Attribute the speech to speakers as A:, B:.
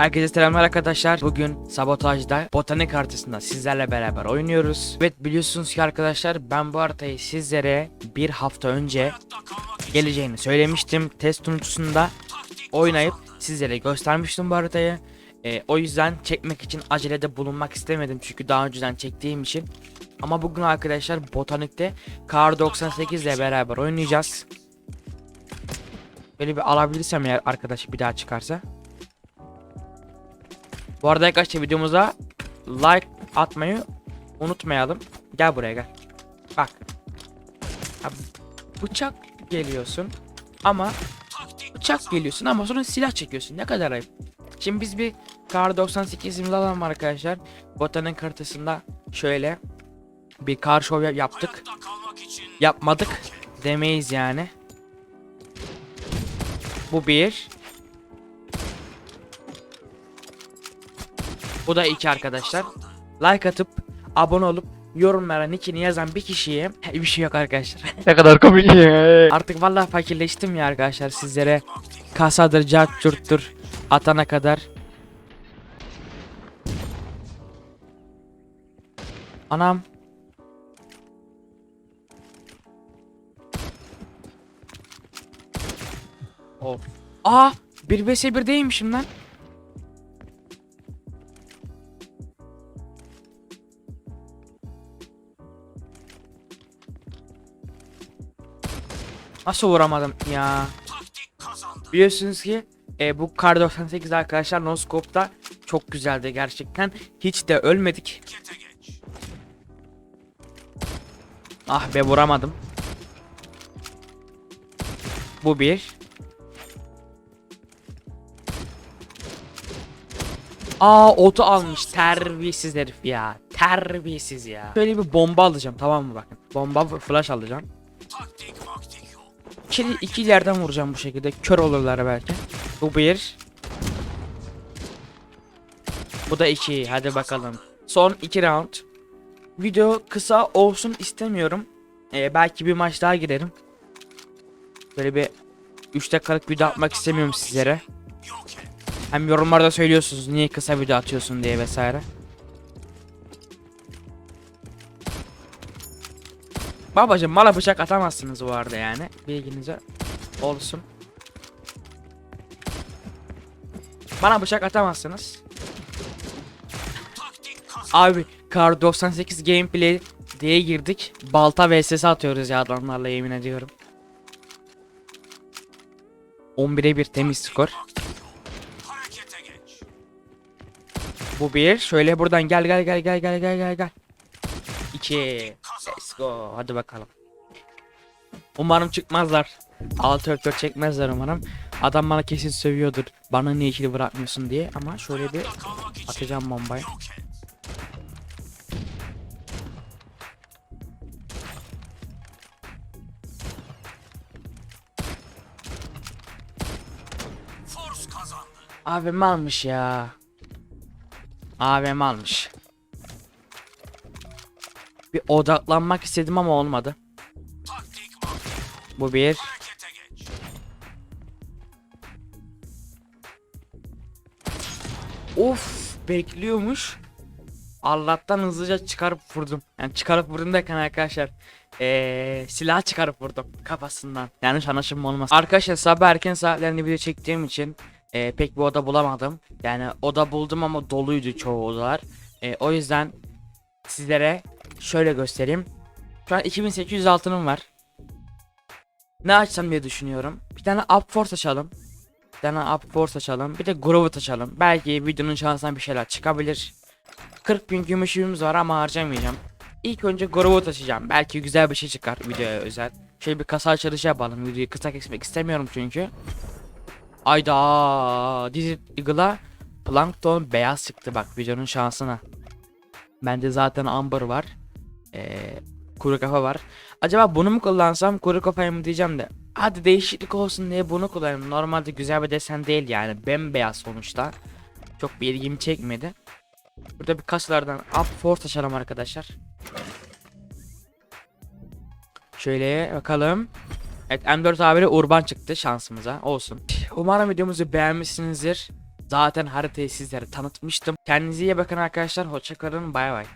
A: Herkese selamlar arkadaşlar. Bugün sabotajda botanik haritasında sizlerle beraber oynuyoruz. Evet biliyorsunuz ki arkadaşlar ben bu haritayı sizlere bir hafta önce geleceğini söylemiştim. Test sunucusunda oynayıp sizlere göstermiştim bu haritayı. Ee, o yüzden çekmek için acelede bulunmak istemedim çünkü daha önceden çektiğim için. Ama bugün arkadaşlar botanikte Kar 98 ile beraber oynayacağız. Böyle bir alabilirsem eğer arkadaş bir daha çıkarsa. Bu arada arkadaşlar videomuza like atmayı unutmayalım. Gel buraya gel. Bak. Abi, bıçak geliyorsun ama bıçak geliyorsun ama sonra silah çekiyorsun. Ne kadar ayıp. Şimdi biz bir Kar 98 imzalalım arkadaşlar. Botanın haritasında şöyle bir kar şov yap- yaptık. Yapmadık demeyiz yani. Bu bir. Bu da iki arkadaşlar. Like atıp abone olup yorumlara nickini yazan bir kişiye bir şey yok arkadaşlar.
B: Ne kadar komik ya.
A: Artık vallahi fakirleştim ya arkadaşlar sizlere kasadır, cart curttur atana kadar. Anam. Of. Aa, 1 vs 1 değilmişim lan. Nasıl vuramadım ya? Biliyorsunuz ki e, bu Kar 98 arkadaşlar Noskop'ta çok güzeldi gerçekten. Hiç de ölmedik. Ah be vuramadım. Bu bir. Aa otu almış terbiyesiz herif ya. Terbiyesiz ya. Şöyle bir bomba alacağım tamam mı bakın. Bomba flash alacağım. İki, iki yerden vuracağım bu şekilde. Kör olurlar belki. Bu bir. Bu da iki. Hadi bakalım. Son iki round. Video kısa olsun istemiyorum. Ee, belki bir maç daha girerim. Böyle bir 3 dakikalık video atmak istemiyorum sizlere. Hem yorumlarda söylüyorsunuz niye kısa video atıyorsun diye vesaire. Babacım bana bıçak atamazsınız bu arada yani. Bilginize olsun. Bana bıçak atamazsınız. Abi Kar 98 gameplay diye girdik. Balta vs atıyoruz ya adamlarla yemin ediyorum. 11'e 1 temiz skor. Bu bir. Şöyle buradan gel gel gel gel gel gel gel gel. 2 Let's go. Hadi bakalım. Umarım çıkmazlar. 6 4 çekmezler umarım. Adam bana kesin sövüyordur. Bana niye ikili bırakmıyorsun diye ama şöyle bir atacağım bombayı. AVM almış ya. AVM almış. Bir odaklanmak istedim ama olmadı. Bu bir. Of bekliyormuş. Allah'tan hızlıca çıkarıp vurdum. Yani çıkarıp vurdum derken arkadaşlar ee, silah çıkarıp vurdum kafasından. Yanlış anlaşılma olmaz. Arkadaşlar sabah erken saatlerinde video çektiğim için ee, pek bir oda bulamadım. Yani oda buldum ama doluydu çoğu odalar. Ee, o yüzden sizlere şöyle göstereyim. Şu an 2800 altınım var. Ne açsam diye düşünüyorum. Bir tane Up Force açalım. Bir tane Up Force açalım. Bir de Grovet açalım. Belki videonun şansına bir şeyler çıkabilir. 40 bin gümüşümüz var ama harcamayacağım. İlk önce Grovet açacağım. Belki güzel bir şey çıkar videoya özel. Şöyle bir kasa açılışı yapalım. Videoyu kısa kesmek istemiyorum çünkü. Ayda Dizzy Eagle'a Plankton beyaz çıktı bak videonun şansına. Bende zaten Amber var. Ee, kuru kafa var. Acaba bunu mu kullansam kuru kafayı mı diyeceğim de. Hadi değişiklik olsun diye bunu kullanayım. Normalde güzel bir desen değil yani. Bembeyaz sonuçta. Çok bir ilgimi çekmedi. Burada bir kasalardan Up Force açalım arkadaşlar. Şöyle bakalım. Evet M4 abiyle Urban çıktı şansımıza. Olsun. Umarım videomuzu beğenmişsinizdir. Zaten haritayı sizlere tanıtmıştım. Kendinize iyi bakın arkadaşlar. Hoşçakalın. Bay bay.